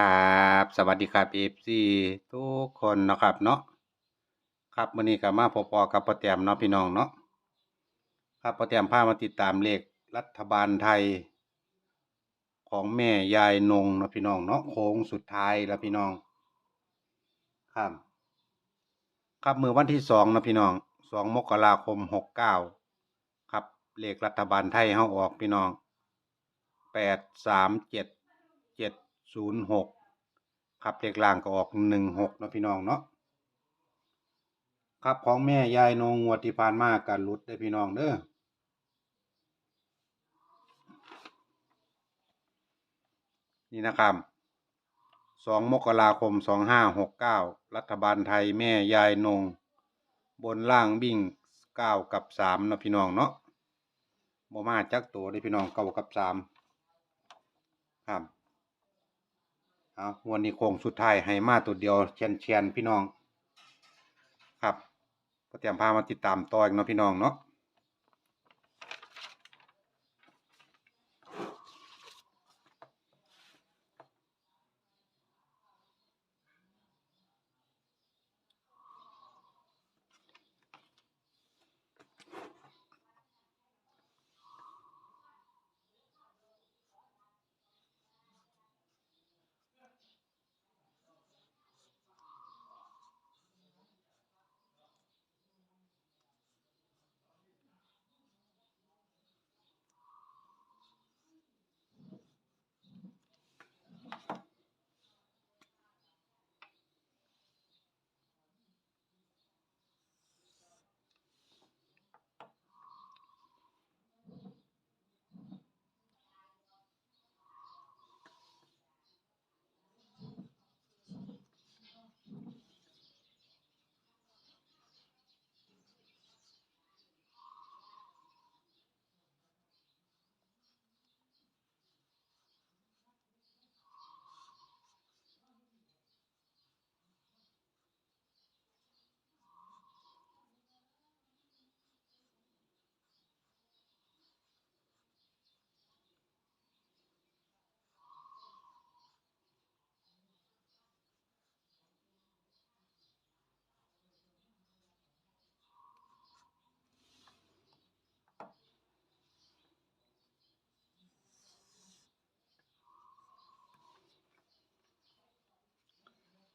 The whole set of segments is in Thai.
ครับ สวัสดีครับเอฟซีทุกคนนะครับเนาะครับวันนี้ก็มาพบปอกับป้าแต้มเนาะพี่น้องเนาะครับป้าแต้มพามาติดตามเลขรัฐบาลไทย ของแม่ยายนงเนาะพี่น้องเนาะโค้งสุดท้ายแล้วพี่น้องครับครับมือวันที่สองนะพี่น้องสองมกราคมหกเก้าครับเลขรัฐบาลไทยเฮาออกพี่น้องแปดสามเจ็ด ศูนย์หกครับเลขล่างก็ออกหนึ่งหกนะพี่น้องเนาะครับของแม่ยายนงงวดที่ผ่านมาการลุดได้พี่น้องเด้อนี่นะครับสองมกราคมสองห้าหกเก้ารัฐบาลไทยแม่ยายนง บนล่างวิ่งเก้ากับสามนะพี่น้องเนาะบ่มาจักตัวได้พี่น้องเก้ากับสามครับ เอาวันนี้โค้งสุดท้ายให้มาตัวเดียวเชียนเชียนพี่น้อง ครับก็เตรียมพามาติดตามต่ออีกเนาะพี่น้องเนาะ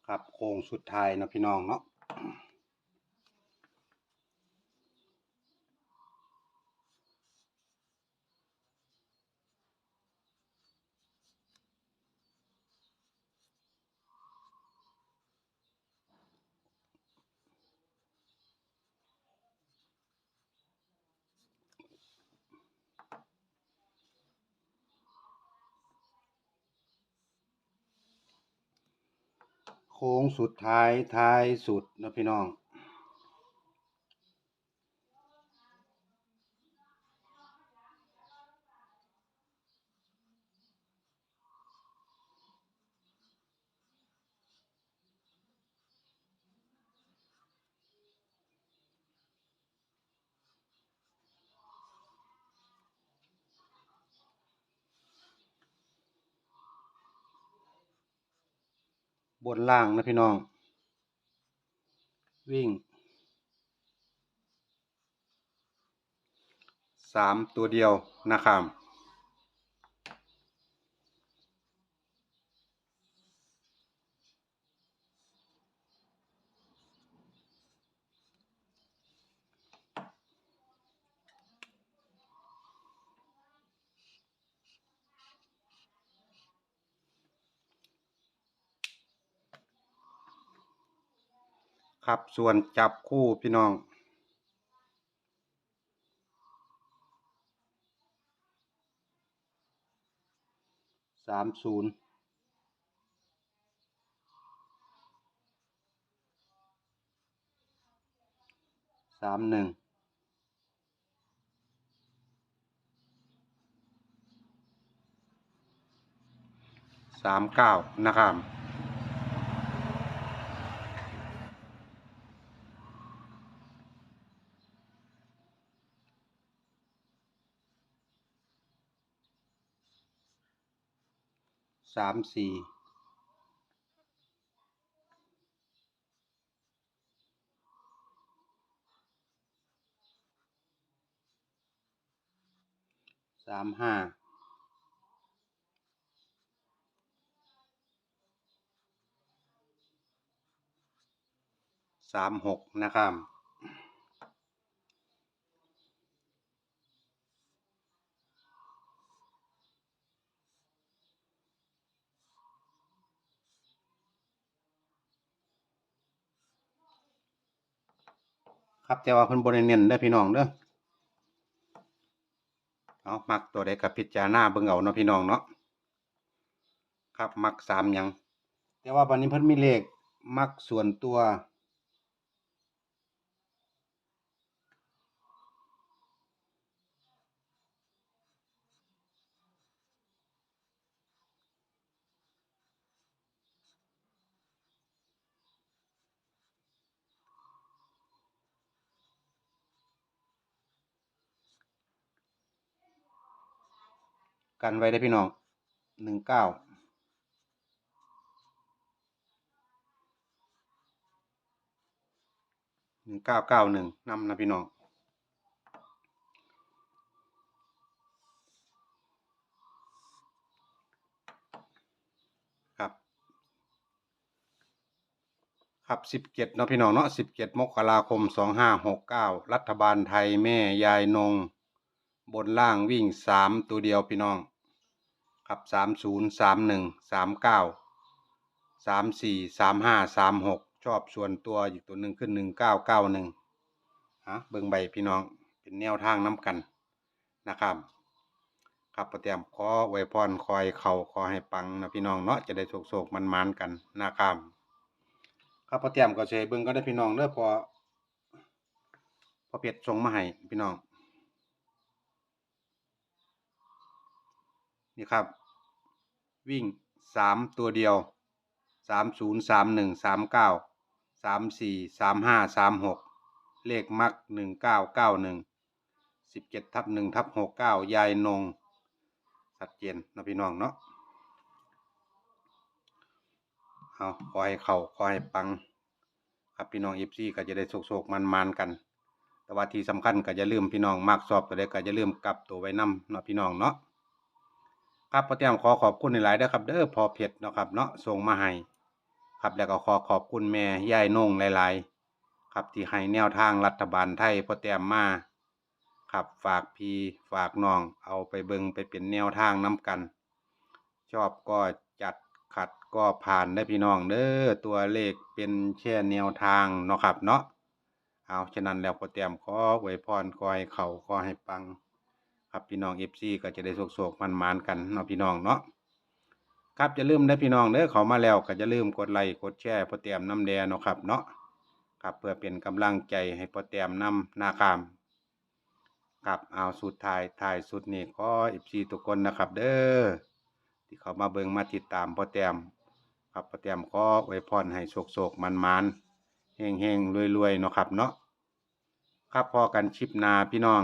ครับโค้งสุดท้ายนะพี่น้องเนาะ โค้งสุดท้ายท้ายสุดนะพี่น้อง นล่างนะพี่น้อง วิ่งสามตัวเดียวนะครับ ครับส่วนจับคู่พี่น้อง สามศูนย์สามหนึ่งสามเก้านะครับ สามสี่สามห้าสามหกนะครับ ครับแต่ว่าเพิ่นบริเน้นเด้อพี่น้องเด้อเอามักตัวใดกับพิจารณาเบิ่งเอาเนาะพี่น้องเนาะครับมักสามยังแต่ว่าวันนี้เพิ่นมีเลขมักส่วนตัว กันไว้ได้พี่น้องหนึ่งเก้าหนึ่งเก้าเก้าหนึ่งนำนะพี่น้องครับ ครับสิบเจ็ดเนาะพี่น้องเนาะสิบเจ็ดมกราคมสองห้าหกเก้ารัฐบาลไทยแม่ยายนง บนล่างวิ่งสามตัวเดียวพี่น้อง ครับสามศูนย์สามหนึ่งสามเก้าสามสี่สามห้าสามหกชอบส่วนตัวอีกตัวหนึ่งขึ้นหนึ่งเก้าเก้าหนึ่งฮะเบิ่งใบพี่น้องเป็นแนวทางน้ำกันนะครับ ครับประเตรียมขอไวพรคอยเข่าขอให้ปังนะพี่น้องเนาะจะได้โศกๆมันมันกันนะครับครับประเตรียมก็เชยเบิ่งก็ได้พี่น้องเด้อพอพอเพชรส่งมาให้พี่น้อง นี่ครับ วิ่งสามตัวเดียวสามศูนย์สามหนึ่งสามเก้าสามสี่สามห้าสามหกเลขมักหนึ่งเก้าเก้าหนึ่งสิบเจ็ดทับหนึ่งทับหกเก้ายายนงชัดเจนนาะพี่น้องเนาะเอาขอให้เขาขอให้ปัง ครับพี่น้องเอฟซีก็จะได้โศกๆมันๆกัน แต่ว่าที่สำคัญก็จะลืมพี่น้องมากสอบตัวใดก็จะลืมกลับตัวไว้นำเนาะพี่น้องเนาะ ครับพ่อเตรียมขอขอบคุณหลายๆเด้อครับเด้อพอเพชรเนาะครับเนาะส่งมาให้ครับแล้วก็ขอขอบคุณแม่ยายนงหลายๆ ครับที่ให้แนวทางรัฐบาลไทยพ่อเตรียมมาครับฝากพี่ฝากน้องเอาไปเบิงไปเป็นแนวทางน้กัน ชอบก็จัดขัดก็ผ่านได้พี่น้องเด้อตัวเลขเป็นแค่แนวทางเนาะครับเนาะเอาฉะนั้นแล้วพ่อเตรียมขออวยพรขอให้เขาขอให้ปัง ครับพี่น้องเอฟซีก็จะได้โศกๆมันมานกันเนาะพี่น้องเนาะครับจะลืมได้พี่น้องเด้อเขามาแล้วก็จะลืมกดไลค์กดแชร์พอเตรียมน้ำแดงเนาะครับเนาะครับเพื่อเป็นกำลังใจให้พอเตรียมนำนาคามครับเอาสุดท้ายท้ายสุดนี่ขอเอฟซีทุกคนนะครับ เด้อที่เขามาเบิงมาติดตามพอเตรียมครับพอเตรียมขออวยพรให้โศกๆมันมานๆเฮงๆรวยเนาะครับเนาะครับพอกันชิปนาพี่น้อง